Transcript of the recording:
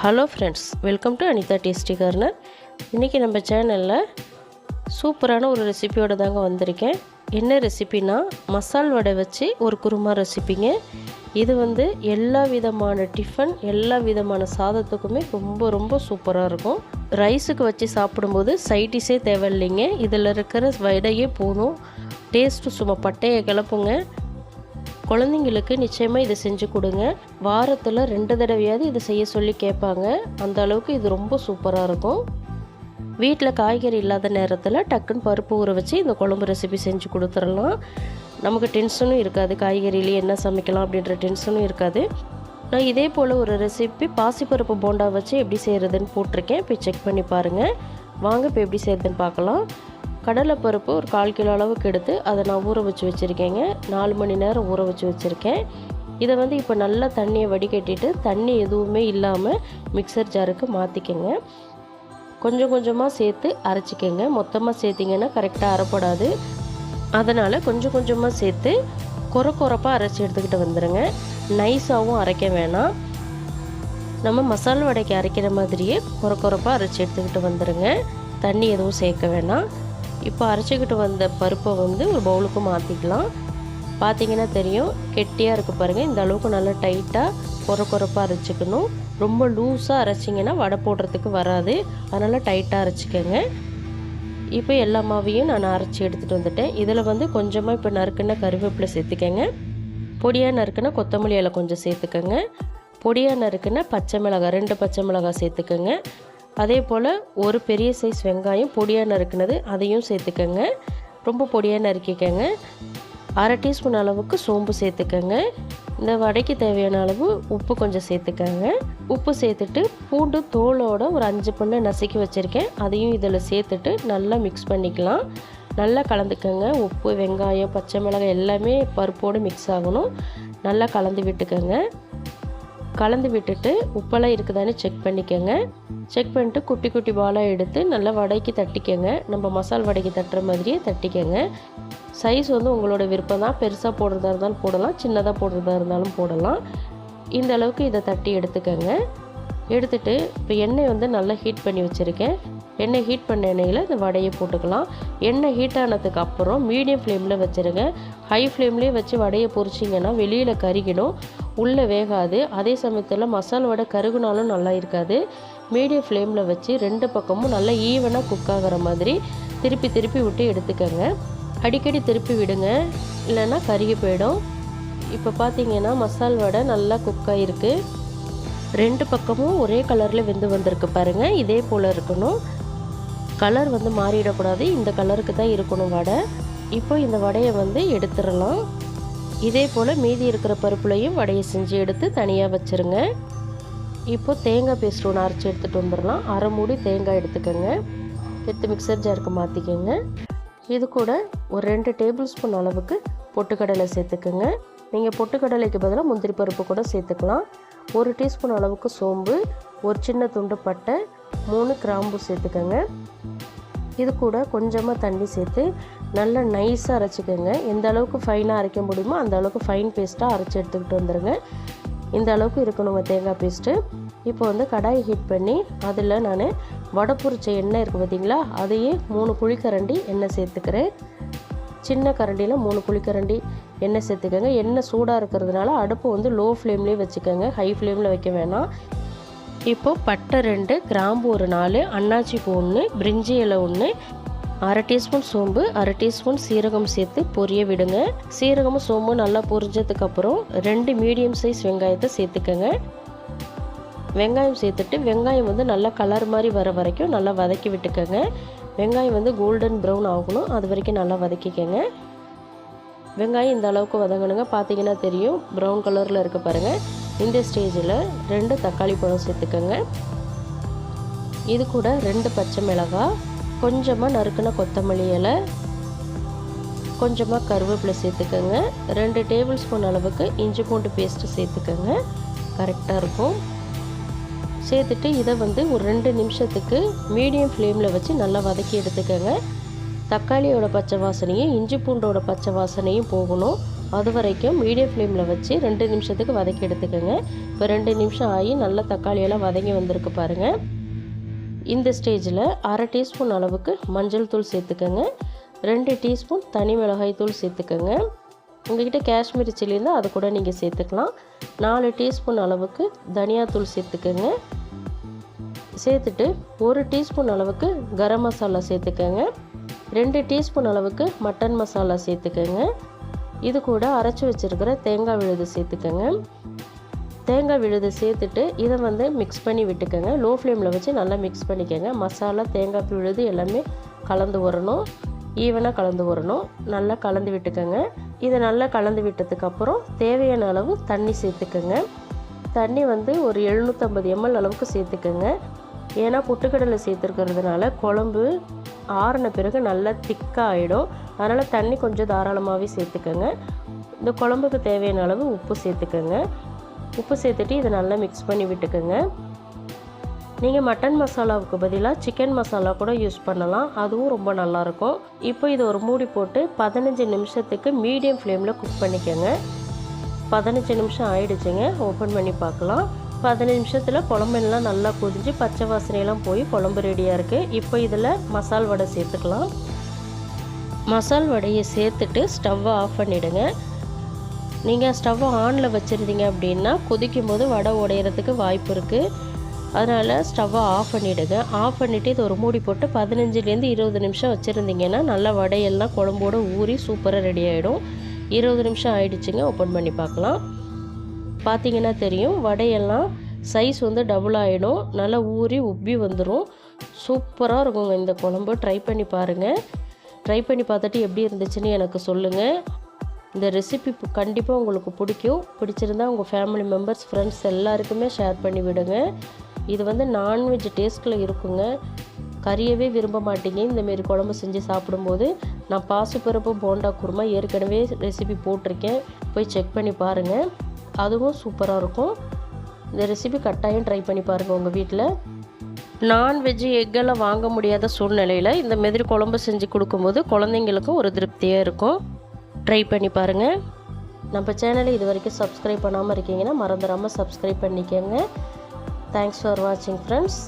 Hello friends welcome to Anitha tasty corner. இன்றைக்கி நம்ம சேனலில் சூப்பரான ஒரு ரெசிபியோடு தாங்க வந்திருக்கேன். என்ன ரெசிபினா மசால் வடை வச்சு ஒரு குருமா ரெசிபிங்க. இது வந்து எல்லா விதமான டிஃபன் எல்லா விதமான சாதத்துக்குமே ரொம்ப ரொம்ப சூப்பராக இருக்கும். ரைஸுக்கு வச்சு சாப்பிடும்போது சைடிஷே தேவையில்லைங்க. இதில் இருக்கிற வடையே போதும். டேஸ்ட்டு சும்மா பட்டையை கிளப்புங்க. குழந்தைங்களுக்கு நிச்சயமாக இதை செஞ்சு கொடுங்க. வாரத்தில் ரெண்டு தடவையாவது இதை செய்ய சொல்லி கேட்பாங்க. அந்த அளவுக்கு இது ரொம்ப சூப்பராக இருக்கும். வீட்டில் காய்கறி இல்லாத நேரத்தில் டக்குன்னு பருப்பு ஊற வச்சு இந்த குழம்பு ரெசிபி செஞ்சு கொடுத்துடலாம். நமக்கு டென்ஷனும் இருக்காது. காய்கறியிலேயே என்ன சமைக்கலாம் அப்படின்ற டென்ஷனும் இருக்காது. நான் இதே போல் ஒரு ரெசிபி பாசிப்பருப்பு போண்டா வச்சு எப்படி செய்கிறதுன்னு போட்டிருக்கேன். போய் செக் பண்ணி பாருங்கள் வாங்க இப்போ எப்படி செய்கிறதுன்னு பார்க்கலாம். கடலைப்பருப்பு ஒரு கால் கிலோ அளவுக்கு எடுத்து அதை நான் ஊற வச்சு வச்சுருக்கேங்க. நாலு மணி நேரம் ஊற வச்சு வச்சுருக்கேன். இதை வந்து இப்போ நல்லா தண்ணியை வடிகட்டிட்டு தண்ணி எதுவுமே இல்லாமல் மிக்சர் ஜாருக்கு மாற்றிக்கங்க கொஞ்சம் கொஞ்சமாக சேர்த்து அரைச்சிக்கங்க. மொத்தமாக சேர்த்திங்கன்னா கரெக்டாக அரைப்படாது. அதனால் கொஞ்சம் கொஞ்சமாக சேர்த்து குறை குறைப்பாக அரைச்சி எடுத்துக்கிட்டு வந்துடுங்க நைஸாகவும் அரைக்க வேணாம். நம்ம மசாலா வடைக்கு அரைக்கிற மாதிரியே குறை குறைப்பாக அரைச்சி எடுத்துக்கிட்டு வந்துடுங்க தண்ணி எதுவும் சேர்க்க வேணாம். இப்போ அரைச்சிக்கிட்டு வந்த பருப்பை வந்து ஒரு பவுலுக்கு மாற்றிக்கலாம் பார்த்தீங்கன்னா தெரியும் கெட்டியாக இருக்குது பாருங்கள் இந்த அளவுக்கு நல்லா டைட்டாக குறை குறைப்பாக அரைச்சிக்கணும். ரொம்ப லூஸாக அரைச்சிங்கன்னா வடை போடுறதுக்கு வராது. அதனால் டைட்டாக அரைச்சிக்கோங்க. இப்போ எல்லா மாவையும் நான் அரைச்சி எடுத்துகிட்டு வந்துட்டேன். இதில் வந்து கொஞ்சமாக இப்போ நறுக்குன்னா கருவேப்பிலை சேர்த்துக்கங்க. பொடியாக நறுக்குன்னா கொத்தமல்லி இலை கொஞ்சம் சேர்த்துக்கோங்க. பொடியாக நறுக்குன்னா பச்சை மிளகாய் ரெண்டு பச்சை மிளகாய் சேர்த்துக்கோங்க. அதே போல் ஒரு பெரிய சைஸ் வெங்காயம் பொடியாக நறுக்குனது அதையும் சேர்த்துக்கோங்க. ரொம்ப பொடியாக நறுக்கிக்கோங்க. அரை டீஸ்பூன் அளவுக்கு சோம்பு சேர்த்துக்கோங்க. இந்த வடைக்கு தேவையான அளவு உப்பு கொஞ்சம் சேர்த்துக்கோங்க. உப்பு சேர்த்துட்டு பூண்டு தோலோட ஒரு அஞ்சு பண்ணை நசுக்கி வச்சுருக்கேன். அதையும் இதில் சேர்த்துட்டு நல்லா மிக்ஸ் பண்ணிக்கலாம். நல்லா கலந்துக்கோங்க. உப்பு வெங்காயம் பச்சை மிளகாய் எல்லாமே பருப்போடு மிக்ஸ் ஆகணும். நல்லா கலந்து விட்டுக்கோங்க. கலந்து விட்டுட்டு உப்பெல்லாம் இருக்குதான்னு செக் பண்ணிக்கோங்க. செக் பண்ணிட்டு குட்டி குட்டி பாலாக எடுத்து நல்லா வடைக்கு தட்டிக்கோங்க. நம்ம மசால் வடைக்கு தட்டுற மாதிரியே தட்டிக்கோங்க. சைஸ் வந்து உங்களோட விருப்பம் தான். பெருசாக போடுறதா இருந்தாலும் போடலாம். சின்னதாக போடுறதா இருந்தாலும் போடலாம். இந்த அளவுக்கு இதை தட்டி எடுத்துக்கோங்க. எடுத்துட்டு இப்போ எண்ணெய் வந்து நல்லா ஹீட் பண்ணி வச்சுருக்கேன். எண்ணெய் ஹீட் பண்ண எண்ணெயில் இந்த வடையை போட்டுக்கலாம். எண்ணெய் ஹீட் ஆனதுக்கு அப்புறம் மீடியம் ஃப்ளேமில் வச்சுருங்க. ஹை ஃப்ளேம்லேயே வச்சு வடையை பொரிச்சிங்கன்னா வெளியில் கருகிடும். உள்ளே வேகாது. அதே சமயத்தில் மசால் வடை கருகுனாலும் நல்லா இருக்காது. மீடியம் ஃப்ளேமில் வச்சு ரெண்டு பக்கமும் நல்லா ஈவனாக குக் ஆகிற மாதிரி திருப்பி திருப்பி விட்டு எடுத்துக்கோங்க. அடிக்கடி திருப்பி விடுங்க. இல்லைன்னா கருகி போயிடும். இப்போ பார்த்தீங்கன்னா மசால் வடை நல்லா குக் ஆகிருக்கு ரெண்டு பக்கமும் ஒரே கலரில் வெந்து வந்திருக்கு பாருங்கள் இதே போல் இருக்கணும். கலர் வந்து மாறிடக்கூடாது. இந்த கலருக்கு தான் இருக்கணும் வடை. இப்போ இந்த வடையை வந்து எடுத்துடலாம். இதே போல் மீதி இருக்கிற பருப்புலையும் வடையை செஞ்சு எடுத்து தனியாக வச்சுருங்க. இப்போது தேங்காய் பேஸ்ட் ஒன்று அரைச்சி எடுத்துகிட்டு வந்துடலாம். அரை மூடி தேங்காய் எடுத்துக்கோங்க. எடுத்து மிக்சர் ஜாருக்கு மாற்றிக்கோங்க இது கூட ஒரு ரெண்டு டேபிள் ஸ்பூன் அளவுக்கு பொட்டுக்கடலை சேர்த்துக்கோங்க. நீங்கள் பொட்டுக்கடலைக்கு பதிலாக முந்திரி பருப்பு கூட சேர்த்துக்கலாம். ஒரு டீஸ்பூன் அளவுக்கு சோம்பு ஒரு சின்ன துண்டு பட்டை மூணு கிராம்பு சேர்த்துக்கோங்க. இது கூட கொஞ்சமாக தண்ணி சேர்த்து நல்லா நைஸாக அரைச்சிக்கோங்க. எந்த அளவுக்கு ஃபைனாக அரைக்க முடியுமோ அந்த அளவுக்கு ஃபைன் பேஸ்ட்டாக அரைச்சி எடுத்துக்கிட்டு வந்துடுங்க இந்த அளவுக்கு இருக்கணுங்க தேங்காய் பேஸ்ட்டு இப்போ வந்து கடாயை ஹீட் பண்ணி அதில் நான் வடை பொரிச்ச எண்ணெய் இருக்குது பார்த்தீங்களா அதையே மூணு குழிக்கரண்டி எண்ணெய் சேர்த்துக்கிறேன். சின்ன கரண்டியில் மூணு குழிக்கரண்டி எண்ணெய் சேர்த்துக்கோங்க. எண்ணெய் சூடாக இருக்கிறதுனால அடுப்பு வந்து லோ ஃப்ளேம்லேயே வச்சுக்கோங்க. ஹை ஃப்ளேமில் வைக்க வேணாம். இப்போது பட்டை ரெண்டு கிராம்பு ஒரு நாலு அன்னாச்சி பூ ஒன்று பிரிஞ்சி இலை ஒன்று அரை டீஸ்பூன் சோம்பு அரை டீஸ்பூன் சீரகம் சேர்த்து பொரிய விடுங்க. சீரகமும் சோம்பும் நல்லா பொரிஞ்சதுக்கப்புறம் ரெண்டு மீடியம் சைஸ் வெங்காயத்தை சேர்த்துக்கோங்க. வெங்காயம் சேர்த்துட்டு வெங்காயம் வந்து நல்லா கலர் மாதிரி வர வரைக்கும் நல்லா வதக்கி விட்டுக்கோங்க. வெங்காயம் வந்து கோல்டன் ப்ரௌன் ஆகணும் அது வரைக்கும் நல்லா வதக்கிக்கோங்க. வெங்காயம் இந்த அளவுக்கு வதங்கணுங்க. பார்த்தீங்கன்னா தெரியும் ப்ரௌன் கலரில் இருக்க பாருங்கள் இந்த ஸ்டேஜில் ரெண்டு தக்காளி பழம் சேர்த்துக்கோங்க. இது கூட ரெண்டு பச்சை மிளகாய் கொஞ்சமாக நறுக்கின கொத்தமல்லி இலை கொஞ்சமாக கருவேப்பிலை சேர்த்துக்கோங்க. ரெண்டு டேபிள் ஸ்பூன் அளவுக்கு இஞ்சி பூண்டு பேஸ்ட்டு சேர்த்துக்கோங்க. கரெக்டாக இருக்கும். சேர்த்துட்டு இதை வந்து ஒரு ரெண்டு நிமிஷத்துக்கு மீடியம் ஃப்ளேமில் வச்சு நல்லா வதக்கி எடுத்துக்கோங்க. தக்காளியோட பச்சை வாசனையும் இஞ்சி பூண்டோட பச்சை வாசனையும் போகணும். அது வரைக்கும் மீடியம் ஃப்ளேமில் வச்சு ரெண்டு நிமிஷத்துக்கு வதக்கி எடுத்துக்கோங்க. இப்போ ரெண்டு நிமிஷம் ஆகி நல்லா தக்காளியெல்லாம் வதங்கி வந்திருக்கு பாருங்கள் இந்த ஸ்டேஜில் அரை டீஸ்பூன் அளவுக்கு மஞ்சள் தூள் சேர்த்துக்கோங்க. ரெண்டு டீஸ்பூன் தனி மிளகாய் தூள் சேர்த்துக்கோங்க. உங்கள்கிட்ட காஷ்மீரி சில்லி இருந்தால் அது கூட நீங்கள் சேர்த்துக்கலாம். நாலு டீஸ்பூன் அளவுக்கு தனியாத்தூள் சேர்த்துக்கோங்க. சேர்த்துட்டு ஒரு டீஸ்பூன் அளவுக்கு கரம் மசாலா சேர்த்துக்கோங்க. ரெண்டு டீஸ்பூன் அளவுக்கு மட்டன் மசாலா சேர்த்துக்கோங்க. இது கூட அரைச்சி வச்சுருக்கிற தேங்காய் விழுது சேர்த்துக்கோங்க. தேங்காய் விழுது சேர்த்துட்டு இதை வந்து மிக்ஸ் பண்ணி விட்டுக்கோங்க. லோ ஃப்ளேமில் வச்சு நல்லா மிக்ஸ் பண்ணிக்கோங்க. மசாலா தேங்காய் விழுது எல்லாமே கலந்து வரணும். ஈவனாக கலந்து வரணும். நல்லா கலந்து விட்டுக்கோங்க. இதை நல்லா கலந்து விட்டதுக்கப்புறம் தேவையான அளவு தண்ணி சேர்த்துக்கோங்க. தண்ணி வந்து ஒரு எழுநூற்றம்பது எம்எல் அளவுக்கு சேர்த்துக்கோங்க. ஏன்னா பொட்டுக்கடலை சேர்த்துருக்கிறதுனால குழம்பு ஆறின பிறகு நல்லா திக்காக ஆகிடும் அதனால் தண்ணி கொஞ்சம் தாராளமாகவே சேர்த்துக்கோங்க. இந்த குழம்புக்கு தேவையான அளவு உப்பு சேர்த்துக்கோங்க. உப்பு சேர்த்துட்டு இதை நல்லா மிக்ஸ் பண்ணி விட்டுக்கோங்க. நீங்கள் மட்டன் மசாலாவுக்கு பதிலாக சிக்கன் மசாலா கூட யூஸ் பண்ணலாம். அதுவும் ரொம்ப நல்லாயிருக்கும். இப்போ இது ஒரு மூடி போட்டு பதினஞ்சு நிமிஷத்துக்கு மீடியம் ஃப்ளேமில் குக் பண்ணிக்கோங்க. பதினஞ்சு நிமிஷம் ஆயிடுச்சுங்க. ஓப்பன் பண்ணி பார்க்கலாம். பதினஞ்சு நிமிஷத்தில் குழம்பெல்லாம் நல்லா கொதிஞ்சு பச்சை வாசனையெல்லாம் போய் குழம்பு ரெடியாக இருக்குது இப்போ இதில் மசால் வடை சேர்த்துக்கலாம். மசால் வடையை சேர்த்துட்டு ஸ்டவ்வை ஆஃப் பண்ணிவிடுங்க நீங்கள் ஸ்டவ் ஆனில் வச்சுருந்தீங்க அப்படின்னா கொதிக்கும் போது வடை உடையிறதுக்கு வாய்ப்பு இருக்குது அதனால் ஸ்டவ்வை ஆஃப் பண்ணிவிடுங்க ஆஃப் பண்ணிவிட்டு இது ஒரு மூடி போட்டு பதினஞ்சுலேருந்து இருபது நிமிஷம் வச்சுருந்தீங்கன்னா நல்லா வடையெல்லாம் குழம்போடு ஊறி சூப்பராக ரெடி ஆகிடும் இருபது நிமிஷம் ஆயிடுச்சுங்க ஓப்பன் பண்ணி பார்க்கலாம். பார்த்தீங்கன்னா தெரியும் வடையெல்லாம் சைஸ் வந்து டபுள் ஆகிடும் நல்லா ஊறி உப்பி வந்துடும் சூப்பராக இருக்குங்க இந்த குழம்பு. ட்ரை பண்ணி பாருங்கள் ட்ரை பண்ணி பார்த்துட்டு எப்படி இருந்துச்சுன்னு எனக்கு சொல்லுங்கள் இந்த ரெசிபி கண்டிப்பாக உங்களுக்கு பிடிக்கும். பிடிச்சிருந்தா உங்கள் ஃபேமிலி மெம்பர்ஸ் ஃப்ரெண்ட்ஸ் எல்லாருக்குமே ஷேர் பண்ணி விடுங்க. இது வந்து நான்வெஜ் டேஸ்ட்டில் இருக்குங்க. கறியவே விரும்ப மாட்டீங்க. இந்தமாரி குழம்பு செஞ்சு சாப்பிடும்போது நான் பாசிப்பருப்பு போண்டா குருமா ஏற்கனவே ரெசிபி போட்டிருக்கேன். போய் செக் பண்ணி பாருங்கள் அதுவும் சூப்பராக இருக்கும். இந்த ரெசிபி கட்டாயம் ட்ரை பண்ணி பாருங்கள் உங்கள் வீட்டில் நான்வெஜ் எக்கெல்லாம் வாங்க முடியாத சூழ்நிலையில் இந்த மாதிரி குழம்பு செஞ்சு கொடுக்கும்போது குழந்தைங்களுக்கும் ஒரு திருப்தியாக இருக்கும். ட்ரை பண்ணி பாருங்கள் நம்ம சேனலை இது வரைக்கும் சப்ஸ்கிரைப் பண்ணாமல் இருக்கீங்கன்னா மறந்துடாமல் சப்ஸ்கிரைப் பண்ணிக்கோங்க. தேங்க்ஸ் ஃபார் வாட்சிங் ஃப்ரெண்ட்ஸ்